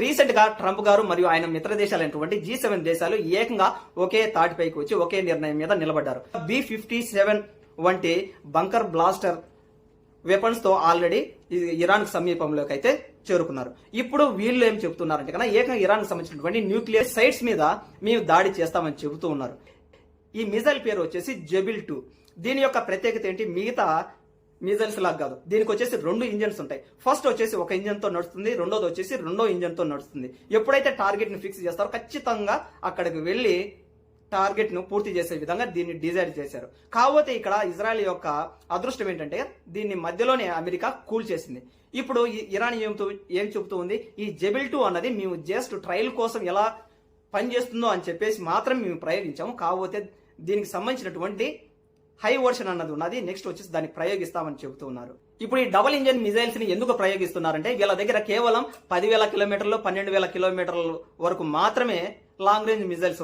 రీసెంట్గా ట్రంప్ గారు మరియు ఆయన మిత్ర దేశాలైనటువంటి జీ సెవెన్ దేశాలు ఏకంగా ఒకే తాటిపైకి వచ్చి ఒకే నిర్ణయం మీద నిలబడ్డారు. బి ఫిఫ్టీ సెవెన్ వంటి బంకర్ బ్లాస్టర్ వెపన్స్తో ఆల్రెడీ ఇరాన్ సమీపంలోకి అయితే చేరుకున్నారు. ఇప్పుడు వీళ్ళు ఏం చెబుతున్నారంటే కన్నా ఏకంగా ఇరాన్ సంబంధించినటువంటి న్యూక్లియర్ సైట్స్ మీద మేము దాడి చేస్తామని చెబుతూ ఉన్నారు. ఈ మిజైల్ పేరు వచ్చేసి జెబిల్ టూ. దీని యొక్క ప్రత్యేకత ఏంటి? మిగతా మిజైల్స్ లాగా కాదు. దీనికి వచ్చేసి రెండు ఇంజన్స్ ఉంటాయి. ఫస్ట్ వచ్చేసి ఒక ఇంజన్తో నడుస్తుంది రెండోది వచ్చేసి రెండో ఇంజన్తో నడుస్తుంది. ఎప్పుడైతే టార్గెట్ని ఫిక్స్ చేస్తారో ఖచ్చితంగా అక్కడికి వెళ్ళి టార్గెట్ను పూర్తి చేసే విధంగా దీన్ని డిజైన్ చేశారు. కాకపోతే ఇక్కడ ఇజ్రాయెల్ యొక్క అదృష్టం ఏంటంటే దీన్ని మధ్యలోనే అమెరికా కూల్ చేసింది. ఇప్పుడు ఈ ఇరాన్ ఏం ఏం చెబుతూ ఉంది? ఈ జెబిల్ టూ అన్నది మేము జస్ట్ ట్రయల్ కోసం ఎలా పనిచేస్తుందో అని చెప్పేసి మాత్రం మేము ప్రయోగించాము. కాకపోతే దీనికి సంబంధించినటువంటి హై వర్షన్ అన్నది ఉన్నది. నెక్స్ట్ వచ్చేసి దాన్ని ప్రయోగిస్తామని చెబుతూ ఉన్నారు. ఇప్పుడు ఈ డబుల్ ఇంజన్ మిజైల్స్ని ఎందుకు ప్రయోగిస్తున్నారంటే వీళ్ళ దగ్గర కేవలం పదివేల కిలోమీటర్లు పన్నెండు వేల కిలోమీటర్ల వరకు మాత్రమే లాంగ్ రేంజ్ మిజైల్స్